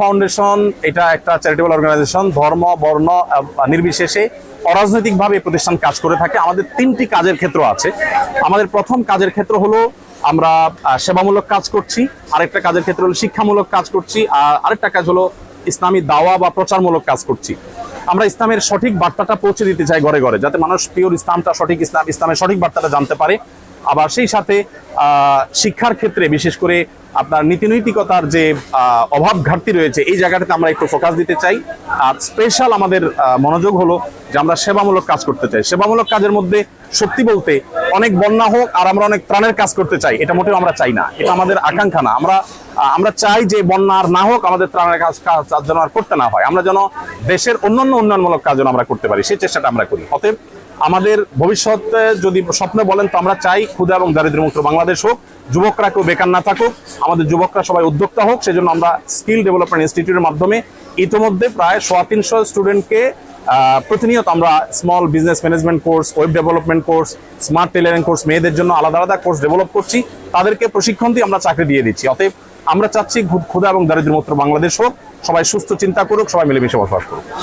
Foundation এটা একটা charitable organisation ধর্ম, বর্ণ নির্বিশেষে অরাজনৈতিকভাবে প্রতিষ্ঠান কাজ করে থাকে। আমাদের তিনটি কাজের ক্ষেত্র আছে। আমাদের প্রথম কাজের ক্ষেত্র হলো আমরা সেবামূলক কাজ করছি। আরেকটা কাজের ক্ষেত্র হলো শিক্ষামূলক কাজ করছি। আর আরেকটা কাজ হলো ইসলামী দাওয়া বা প্রচারমূলক কাজ করছি। আমরা ইসলামের সঠিক বার্তাটা পৌঁছে দিতে চাই ঘরে ঘরে, যাতে মানুষ পিওর ইসলামটা সঠিক ইসলাম, ইসলামের সঠিক বার্তাটা জানতে পারে। আবার সেই সাথে শিক্ষার ক্ষেত্রে বিশেষ করে আপনার নীতিনৈতিকতার যে অভাব ঘাটতি রয়েছে, এই জায়গাটাতে আমরা একটু ফোকাস দিতে চাই। আর স্পেশাল আমাদের মনোযোগ হলো যে আমরা সেবামূলক কাজ করতে চাই। সেবামূলক কাজের মধ্যে সত্যি বলতে অনেক বন্যা হোক আর আমরা অনেক ত্রাণের কাজ করতে চাই, এটা মোটেও আমরা চাই না। এটা আমাদের আকাঙ্ক্ষা না। আমরা আমরা চাই যে বন্যা আর না হোক আমাদের ত্রাণের কাজ কাজ কাজ যেন আর করতে না হয়। আমরা যেন দেশের অন্যান্য উন্নয়নমূলক কাজ যেন আমরা করতে পারি, সেই চেষ্টাটা আমরা করি। অতএব আমাদের ভবিষ্যতে যদি স্বপ্নে বলেন তো আমরা চাই ক্ষুদা এবং দারিদ্র্যমুক্ত বাংলাদেশ হোক। যুবকরা কেউ বেকার না থাকুক। আমাদের যুবকরা সবাই উদ্যোক্তা হোক। সেজন্য আমরা স্কিল ডেভেলপমেন্ট ইনস্টিটিউটের মাধ্যমে ইতিমধ্যে প্রায় সোয়া তিনশো স্টুডেন্টকে প্রতিনিয়ত আমরা small business management course web development course smart tailoring course মেয়েদের জন্য আলাদা আলাদা কোর্স ডেভেলপ করছি। তাদেরকে প্রশিক্ষণ দিয়ে আমরা চাকরি দিয়ে দিচ্ছি। অতএব আমরা চাচ্ছি ক্ষুদা এবং দারিদ্র্যমুক্ত বাংলাদেশ হোক। সবাই সুস্থ চিন্তা করুক, সবাই মিলেমিশে বসবাস করুক।